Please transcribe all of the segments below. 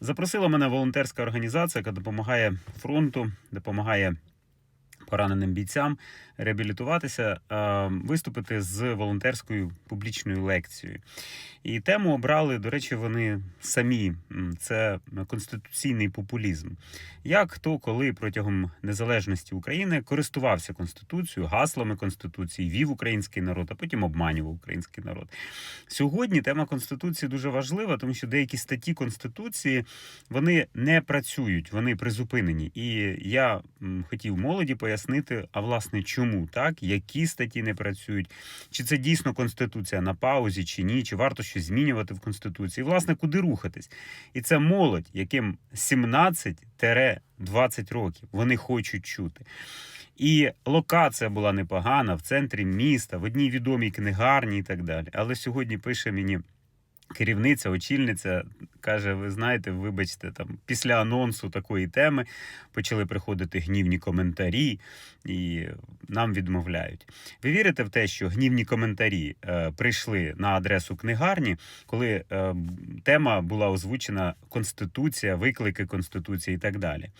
Запросила мене волонтерська організація, яка допомагає фронту, допомагає пораненим бійцям реабілітуватися, виступити з волонтерською публічною лекцією. І тему обрали, до речі, вони самі. Це конституційний популізм. Як хто коли протягом незалежності України користувався конституцією, гаслами конституції, вів український народ, а потім обманював український народ. Сьогодні тема конституції дуже важлива, тому що деякі статті конституції вони не працюють, вони призупинені. І я хотів молоді пояснити, а власне чому так, які статті не працюють, чи це дійсно конституція на паузі, чи ні, чи варто щось змінювати в конституції, і, власне, куди рухатись. І це молодь, яким 17-20 років вони хочуть чути. І локація була непогана в центрі міста, в одній відомій книгарні і так далі. Але сьогодні пише мені керівниця, очільниця, каже: ви знаєте, вибачте, там після анонсу такої теми почали приходити гнівні коментарі, і нам відмовляють. Ви вірите в те, що гнівні коментарі е, прийшли на адресу книгарні, коли е, тема була озвучена Конституція, виклики Конституції і так далі?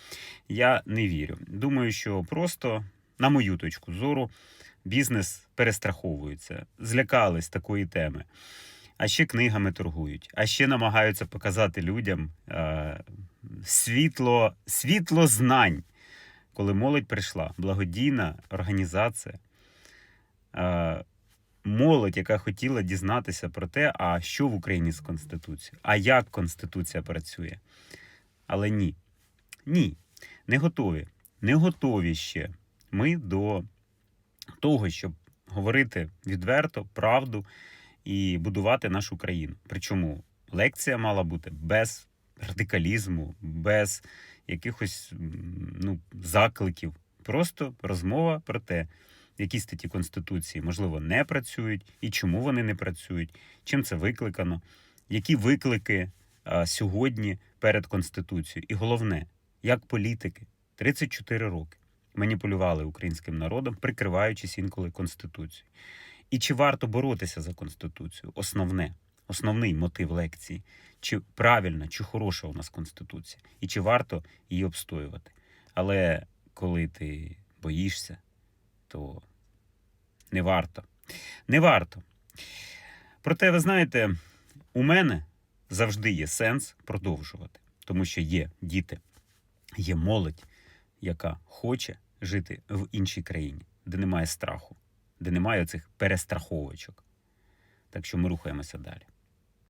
Я не вірю. Думаю, що просто, на мою точку зору, бізнес перестраховується, злякались такої теми. А ще книгами торгують, а ще намагаються показати людям е, світло, світло знань, коли молодь прийшла, благодійна організація. Е, молодь, яка хотіла дізнатися про те, а що в Україні з Конституцією, а як Конституція працює. Але ні, ні, не готові. Не готові ще ми до того, щоб говорити відверто, правду і будувати нашу країну. Причому лекція мала бути без радикалізму, без якихось ну, закликів. Просто розмова про те, які статті Конституції, можливо, не працюють, і чому вони не працюють, чим це викликано, які виклики а, сьогодні перед Конституцією. І головне, як політики 34 роки маніпулювали українським народом, прикриваючись інколи Конституцією. І чи варто боротися за Конституцію? Основне, основний мотив лекції. Чи правильна, чи хороша у нас Конституція, і чи варто її обстоювати. Але коли ти боїшся, то не варто. Не варто. Проте, ви знаєте, у мене завжди є сенс продовжувати, тому що є діти, є молодь, яка хоче жити в іншій країні, де немає страху, де немає цих перестраховочок. Так що ми рухаємося далі.